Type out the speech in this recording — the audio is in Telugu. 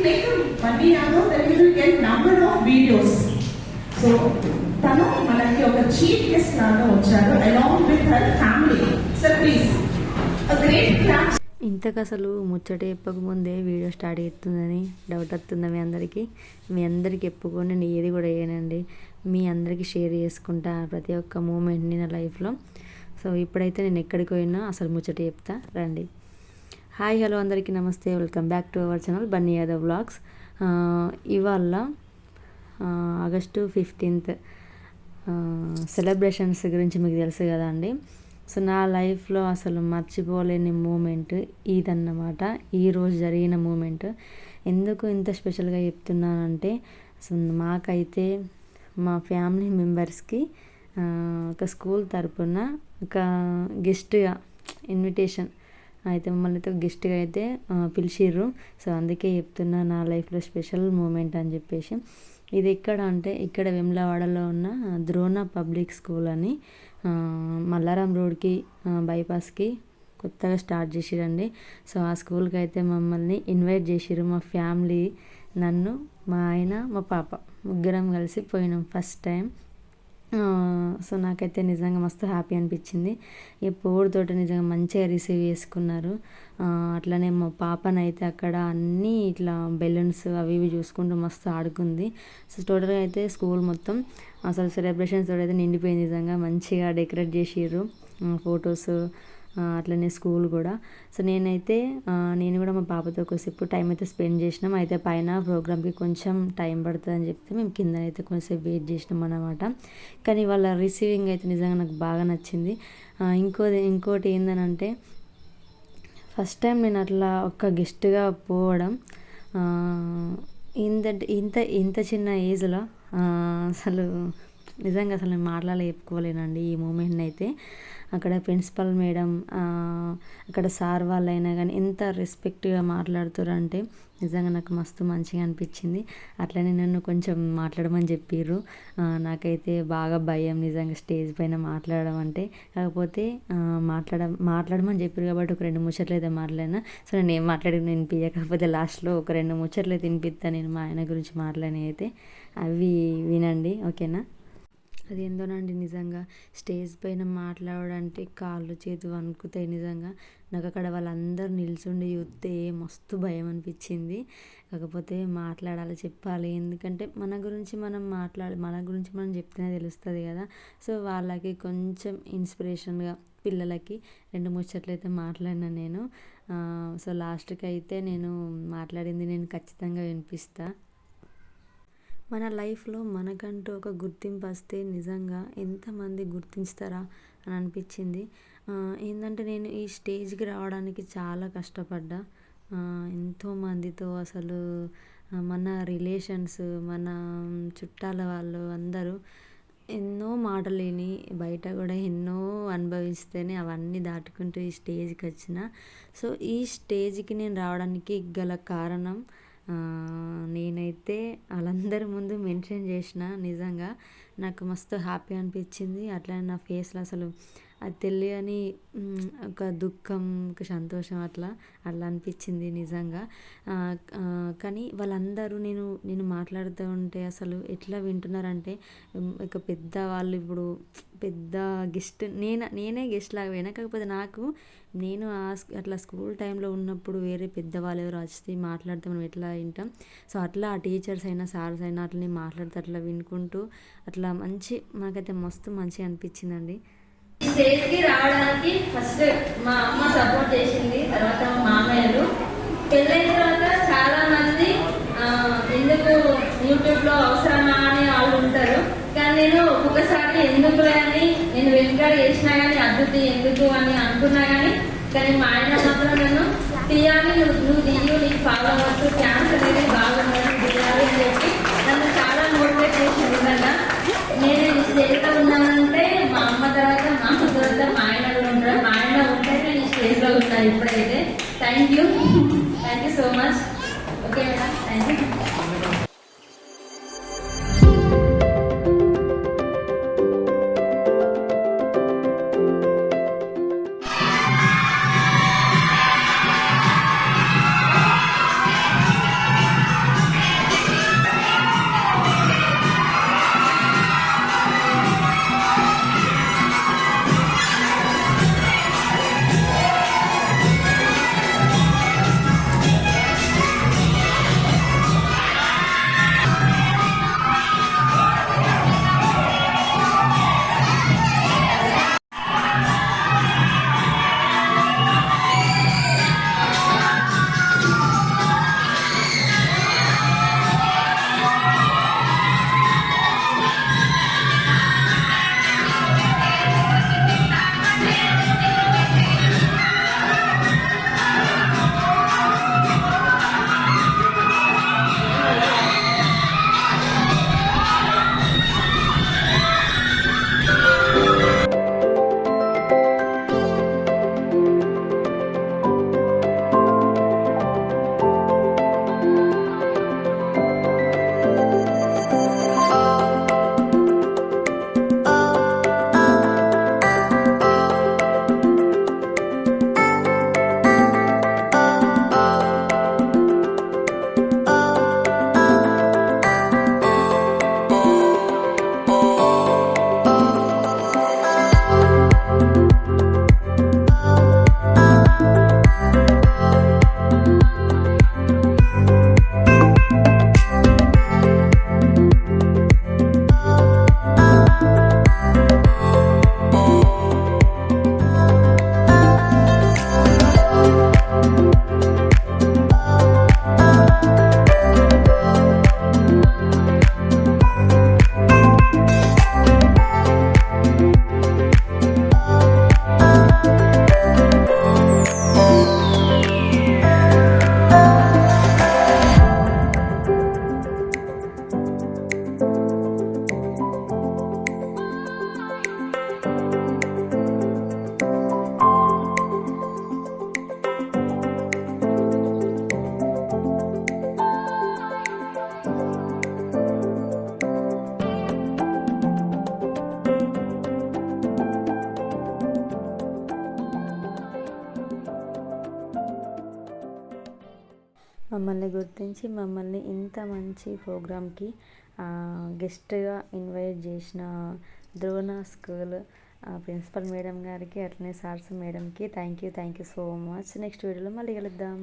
click Mani Yadav, then you will get number of videos. So, తను మనకి ఒక చీఫ్ గెస్ట్ లాగా వచ్చారు along with her family sir please great class ఇంతకు అసలు ముచ్చట చెప్పకముందే వీడియో స్టార్ట్ అవుతుందని డౌట్ వస్తుంది మీ అందరికీ. మీ అందరికీ చెప్పుకొని నేను ఏది కూడా వేయనండి మీ అందరికీ షేర్ చేసుకుంటా ప్రతి ఒక్క మూమెంట్ని నా లైఫ్లో సో ఇప్పుడైతే నేను ఎక్కడికి పోయినా అసలు ముచ్చట చెప్తా రండి. హాయ్ హలో అందరికీ నమస్తే. Welcome back to our channel Bunny Yadav vlogs. ఇవాళ ఆగస్టు ఫిఫ్టీన్త్ సెలబ్రేషన్స్ గురించి మీకు తెలుసు కదా అండి. సో నా లైఫ్లో అసలు మర్చిపోలేని మూమెంట్ ఇదన్నమాట. ఈరోజు జరిగిన మూమెంట్. ఎందుకు ఇంత స్పెషల్గా చెప్తున్నానంటే సో మాకైతే మా ఫ్యామిలీ మెంబర్స్కి ఒక స్కూల్ తరపున ఒక గెస్ట్గా ఇన్విటేషన్ అయితే మమ్మల్ని అయితే గెస్ట్గా అయితే పిలిచిర్రు. సో అందుకే చెప్తున్నా నా లైఫ్లో స్పెషల్ మూమెంట్ అని చెప్పేసి. ఇది ఎక్కడ అంటే ఇక్కడ వెమ్లవాడలో ఉన్న ద్రోణ పబ్లిక్ స్కూల్ అని మల్లారం రోడ్కి బైపాస్కి కొత్తగా స్టార్ట్ చేసిరండి. సో ఆ స్కూల్కి అయితే మమ్మల్ని ఇన్వైట్ చేసిర్రు మా ఫ్యామిలీ నన్ను మా ఆయన మా పాప. ముగ్గురం కలిసి పోయినాం ఫస్ట్ టైం. సో నాకైతే నిజంగా మస్తు హ్యాపీ అనిపించింది. ఈ పోరుతోటి నిజంగా మంచిగా రిసీవ్ చేసుకున్నారు. అట్లనే మా పాపనైతే అక్కడ అన్నీ ఇట్లా బెలూన్స్ అవి ఇవి చూసుకుంటూ మస్తు ఆడుకుంది. సో టోటల్గా అయితే స్కూల్ మొత్తం అసలు సెలబ్రేషన్స్ తోటి అయితే నిండిపోయింది నిజంగా. మంచిగా డెకరేట్ చేసిర్రు. ఫొటోస్ అట్లనే స్కూల్ కూడా. సో నేనైతే నేను కూడా మా పాపతో కొద్దిసేపు టైం అయితే స్పెండ్ చేసినాం. అయితే పైన ప్రోగ్రామ్కి కొంచెం టైం పడుతుంది అని చెప్తే మేము కింద అయితే కొంచెంసేపు వెయిట్ చేసినాం అనమాట కానీ వాళ్ళ రిసీవింగ్ అయితే నిజంగా నాకు బాగా నచ్చింది. ఇంకోది ఇంకోటి ఏందనంటే ఫస్ట్ టైం నేను అట్లా ఒక్క గెస్ట్గా పోవడం ఇంత ఇంత ఇంత చిన్న ఏజ్లో అసలు నిజంగా అసలు నేను మాట్లాడలే చెప్పుకోలేనండి ఈ మూమెంట్ని అయితే అక్కడ ప్రిన్సిపల్ మేడం అక్కడ సార్ వాళ్ళైనా కానీ ఎంత రెస్పెక్ట్గా మాట్లాడుతారు అంటే నిజంగా నాకు మస్తు మంచిగా అనిపించింది. అట్లనే నన్ను కొంచెం మాట్లాడమని చెప్పిర్రు. నాకైతే బాగా భయం నిజంగా స్టేజ్ పైన మాట్లాడడం అంటే. కాకపోతే మాట్లాడ మాట్లాడమని చెప్పారు కాబట్టి ఒక రెండు ముచ్చట్లు అయితే మాట్లాడినా. సో నేను ఏం మాట్లాడి వినిపించకపోతే కాకపోతే లాస్ట్లో ఒక రెండు ముచ్చట్లు అయితే వినిపిస్తాను నేను మా ఆయన గురించి మాట్లాడిన అయితే. అవి వినండి ఓకేనా? అది ఏందోనండి నిజంగా. స్టేజ్ పైన మాట్లాడాలంటే కాళ్ళు చేతి వణుకుతాయి నిజంగా. నాకు అక్కడ వాళ్ళందరూ నిల్చుండి చూస్తే మస్తు భయం అనిపించింది. కాకపోతే మాట్లాడాలి చెప్పాలి. ఎందుకంటే మన గురించి మనం మాట్లాడాలి మన గురించి మనం చెప్తేనే తెలుస్తుంది కదా. సో వాళ్ళకి కొంచెం ఇన్స్పిరేషన్గా పిల్లలకి రెండు ముచ్చట్లు అయితే మాట్లాడినా నేను. సో లాస్ట్కి అయితే నేను మాట్లాడింది నేను ఖచ్చితంగా వినిపిస్తాను మన లైఫ్లో మనకంటూ ఒక గుర్తింపు వస్తే నిజంగా ఎంతమంది గుర్తించుతారా అని అనిపించింది. ఏంటంటే నేను ఈ స్టేజ్కి రావడానికి చాలా కష్టపడ్డా. ఎంతోమందితో అసలు మన రిలేషన్స్ మన చుట్టాల వాళ్ళు అందరూ ఎన్నో మాటలేని బయట కూడా ఎన్నో అనుభవిస్తేనే అవన్నీ దాటుకుంటూ ఈ స్టేజ్కి వచ్చిన. సో ఈ స్టేజ్కి నేను రావడానికి గల కారణం నేనైతే వాళ్ళందరి ముందు మెన్షన్ చేసిన నిజంగా నాకు మస్తు హ్యాపీ అనిపించింది. అట్లా నా ఫేస్లో అసలు అది తెలియని ఒక దుఃఖం ఒక సంతోషం అట్లా అట్లా అనిపించింది నిజంగా. కానీ వాళ్ళందరూ నేను నేను మాట్లాడుతూ ఉంటే అసలు ఎట్లా వింటున్నారంటే ఇక పెద్ద వాళ్ళు ఇప్పుడు పెద్ద గెస్ట్ నేను నేనే గెస్ట్ లాగా పోయినా కాకపోతే నాకు నేను ఆ అట్లా స్కూల్ టైంలో ఉన్నప్పుడు వేరే పెద్దవాళ్ళు ఎవరు వచ్చి మాట్లాడితే మనం ఎట్లా వింటాం? సో అట్లా ఆ టీచర్స్ అయినా సార్స్ అయినా అట్లనే మాట్లాడితే అట్లా వినుకుంటూ అట్లా మంచి నాకైతే మస్తు మంచిగా అనిపించిందండి. స్టేజ్కి రావడానికి ఫస్ట్ మా అమ్మ సపోర్ట్ చేసింది తర్వాత మా మామయ్యలు. పెళ్ళైన తర్వాత చాలా మంది ఎందుకు యూట్యూబ్లో అవసరమా అని వాళ్ళు ఉంటారు. కానీ నేను ఒక్కొక్కసారి ఎందుకు అని నేను వెనుకడ చేసినా కానీ అభివృద్ధి ఎందుకు అని అనుకున్నా కానీ కానీ మా ఆయన మాత్రం నన్ను తీయాలి నువ్వు నువ్వు దియ్యు నీకు ఫాలో అవ్వచ్చు ఛాన్స్ అనేది బాగున్నది తీయాలి అని చెప్పి నన్ను చాలా మోటివేట్ చేసింది నిజంగా నేను ఈ స్టేజ్లో ఉన్నానంటే మా అమ్మ తర్వాత మా అమ్మ తర్వాత మా ఆయన కూడా ఉంటాడు మా ఆయన ఉంటే నేను ఈ స్టేజ్లో ఉన్నాను ఇప్పుడైతే thank you thank you so much okay madam మమ్మల్ని గుర్తించి మమ్మల్ని ఇంత మంచి ప్రోగ్రామ్కి గెస్ట్గా ఇన్వైట్ చేసిన ద్రోణ స్కూల్ ప్రిన్సిపల్ మేడం గారికి అట్లనే సార్స్ మేడంకి thank you thank you so much. Next వీడియోలో మళ్ళీ కలుద్దాం.